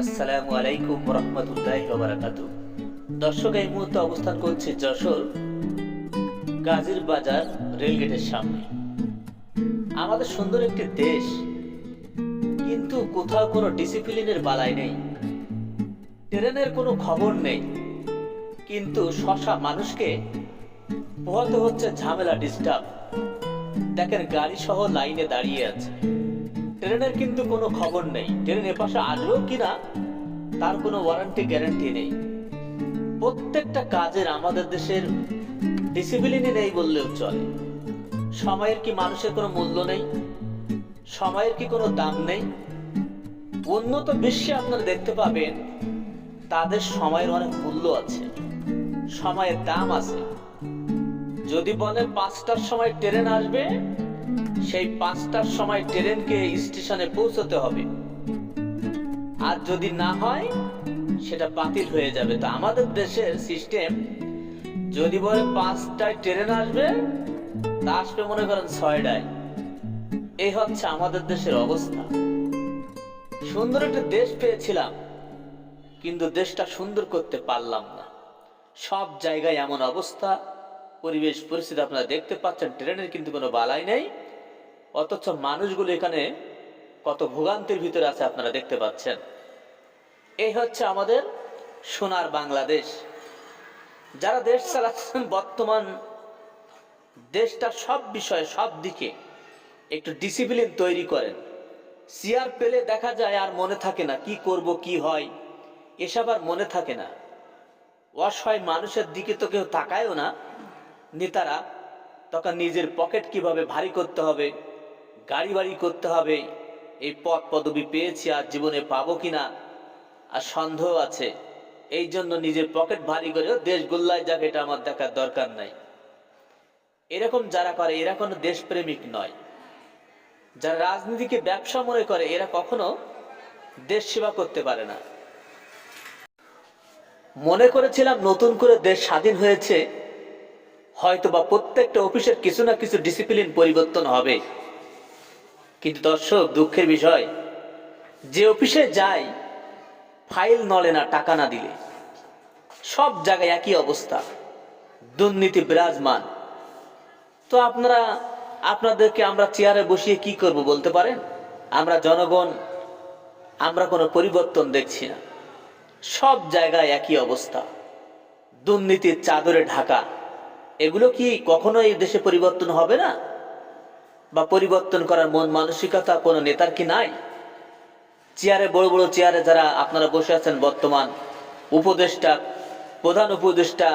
আসসালামু আলাইকুম রহমতুল্লাহ বারাকাতু দর্শক, এই মুহূর্তে অবস্থান করছে যশোর গাজীর বাজার রেলগেটের সামনে। আমাদের সুন্দর একটি দেশ, কিন্তু কোথাও কোনো ডিসিপ্লিনের বালাই নেই। ট্রেনের কোনো খবর নেই, কিন্তু শশা মানুষকে পোহাতে হচ্ছে ঝামেলা ডিস্টার্ব দেখেন গাড়ি সহ লাইনে দাঁড়িয়ে আছে। ট্রেনের কিন্তু কোনো খবর নেই। ট্রেন এপাশে আসবেও কিনা তার কোনো ওয়ারেন্টি গ্যারান্টি নেই। প্রত্যেকটা কাজের আমাদের দেশের ডিসিপ্লিনই নেই বললেও চলে। সময়ের কি মানুষের কোনো মূল্য নেই? সময়ের কি কোনো দাম নেই? উন্নত বিশ্বে আপনারা দেখতে পাবেন, তাদের সময়ের অনেক মূল্য আছে, সময়ের দাম আছে। যদি বলে পাঁচটার সময় ট্রেন আসবে সেই পাঁচটার সময় ট্রেনকে স্টেশনে পৌঁছতে হবে। আর যদি না হয়, সেটা বাতিল হয়ে যাবে। তো আমাদের দেশের সিস্টেম যদি বলে পাঁচটায় ট্রেন আসবে, তা আসবে মনে করেন ছয়টায়। এই হচ্ছে আমাদের দেশের অবস্থা। সুন্দর একটা দেশ পেয়েছিলাম, কিন্তু দেশটা সুন্দর করতে পারলাম না। সব জায়গায় এমন অবস্থা, পরিবেশ পরিস্থিতি আপনারা দেখতে পাচ্ছেন, ট্রেনের কিন্তু কোনো বালাই নেই। অথচ মানুষগুলো এখানে কত ভোগান্তির ভিতরে আছে আপনারা দেখতে পাচ্ছেন। এই হচ্ছে আমাদের সোনার বাংলাদেশ। যারা দেশ চালাচ্ছেন বর্তমান, দেশটা সব বিষয়ে, সব দিকে একটু ডিসিপ্লিন তৈরি করেন। চেয়ার পেলে দেখা যায় আর মনে থাকে না কি করব, কি হয়। এসব আর মনে থাকে না। অসহায় মানুষের দিকে তো কেউ তাকায়ও না। নেতারা তখন নিজের পকেট কীভাবে ভারী করতে হবে গাড়ি বাড়ি করতে হবে। এই পদ পদবি পেয়েছি, আর জীবনে পাবো কিনা? আর সন্দেহ আছে। এই জন্য নিজের পকেট ভারী করে দেশ গোল্লায় যাক, এটা আমার দেখার দরকার নাই। এরকম যারা করে, এরা কোনো দেশপ্রেমিক নয়। যারা রাজনীতিকে ব্যবসা মনে করে, এরা কখনো দেশ সেবা করতে পারে না। মনে করেছিলাম নতুন করে দেশ স্বাধীন হয়েছে। হয়তো বা প্রত্যেকটা অফিসের কিছু না কিছু ডিসিপ্লিন পরিবর্তন হবে। কিন্তু দর্শক, দুঃখের বিষয়, যে অফিসে যাই, ফাইল নড়ে না, টাকা না দিলে। সব জায়গায় একই অবস্থা। দুর্নীতি বিরাজমান। তো আপনারা, আপনাদেরকে আমরা চেয়ারে বসিয়ে কি করব বলতে পারেন? আমরা জনগণ, আমরা কোনো পরিবর্তন দেখছি না। সব জায়গায় একই অবস্থা। দুর্নীতির চাদরে ঢাকা। এগুলো কি কখনো এই দেশে পরিবর্তন হবে না? বা পরিবর্তন করার মন মানসিকতা কোনো নেতার কি নাই? চেয়ারে, বড় বড় চেয়ারে যারা আপনারা বসে আছেন বর্তমান উপদেষ্টা, প্রধান উপদেষ্টা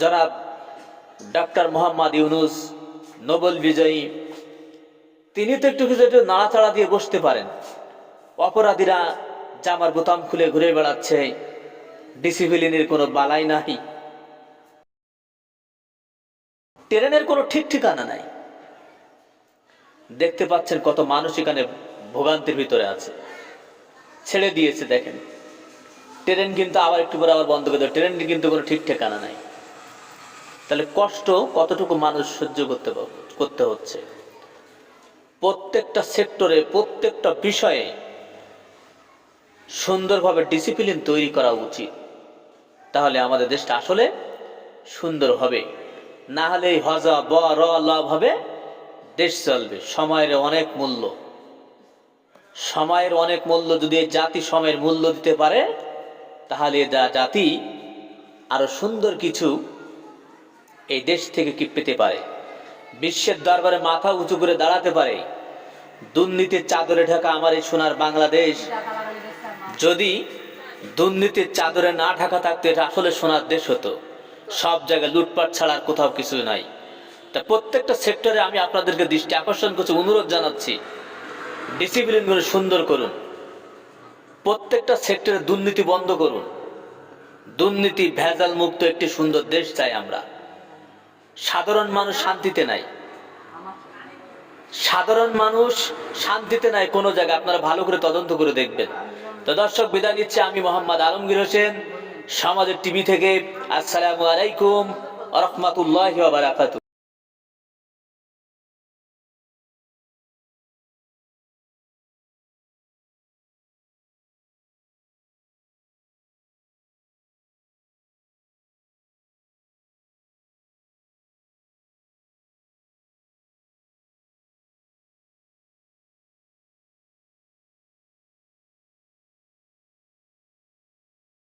যারা ডাক্তার মোহাম্মদ ইউনুস, নোবেল বিজয়ী, তিনি তো একটু কিছু একটু নাড়াচাড়া দিয়ে বসতে পারেন। অপরাধীরা জামার বোতাম খুলে ঘুরে বেড়াচ্ছে ডিসিপ্লিনের কোনো বালাই নাই। ট্রেনের কোনো ঠিক ঠিকানা নাই। দেখতে পাচ্ছেন কত মানুষ এখানে ভোগান্তির ভিতরে আছে। ছেড়ে দিয়েছে, দেখেন। ট্রেন কিন্তু আবার একটু করে আবার বন্ধ করে দেবে। ট্রেন কিন্তু কোনো ঠিক ঠিকানা নাই। তাহলে কষ্ট কতটুকু মানুষ সহ্য করতে করতে হচ্ছে? প্রত্যেকটা সেক্টরে, প্রত্যেকটা বিষয়ে সুন্দরভাবে ডিসিপ্লিন তৈরি করা উচিত। তাহলে আমাদের দেশটা আসলে সুন্দর হবে। না হলে হজা, ব, র লাভ হবে দেশ চলবে, সময়ের অনেক মূল্য। সময়ের অনেক মূল্য যদি জাতি সময়ের মূল্য দিতে পারে, তাহলে যা জাতি আরও সুন্দর কিছু এই দেশ থেকে কি পেতে পারে। বিশ্বের দরবারে মাথা উঁচু করে দাঁড়াতে পারে। দুর্নীতির চাদরে ঢাকা আমার এই সোনার বাংলাদেশ। যদি দুর্নীতির চাদরে না ঢাকা থাকতো, এটা আসলে সোনার দেশ হতো। সব জায়গায় লুটপাট ছাড়া কোথাও কিছু নাই। তা প্রত্যেকটা সেক্টরে আমি আপনাদেরকে দৃষ্টি আকর্ষণ করছি, অনুরোধ জানাচ্ছি। ডিসিপ্লিনগুলো সুন্দর করুন। প্রত্যেকটা সেক্টরে দুর্নীতি বন্ধ করুন। দুর্নীতি ভেজাল মুক্ত একটি সুন্দর দেশ চাই আমরা। সাধারণ মানুষ শান্তিতে নাই। সাধারণ মানুষ শান্তিতে নাই কোনো জায়গায়, আপনারা ভালো করে তদন্ত করে দেখবেন। তো দর্শক, বিদায় নিচ্ছে আমি মোহাম্মদ আলমগীর হোসেন, সমাজের টিভি থেকে। আসসালামু আলাইকুম রহমতুল্লাহ বারাকাতু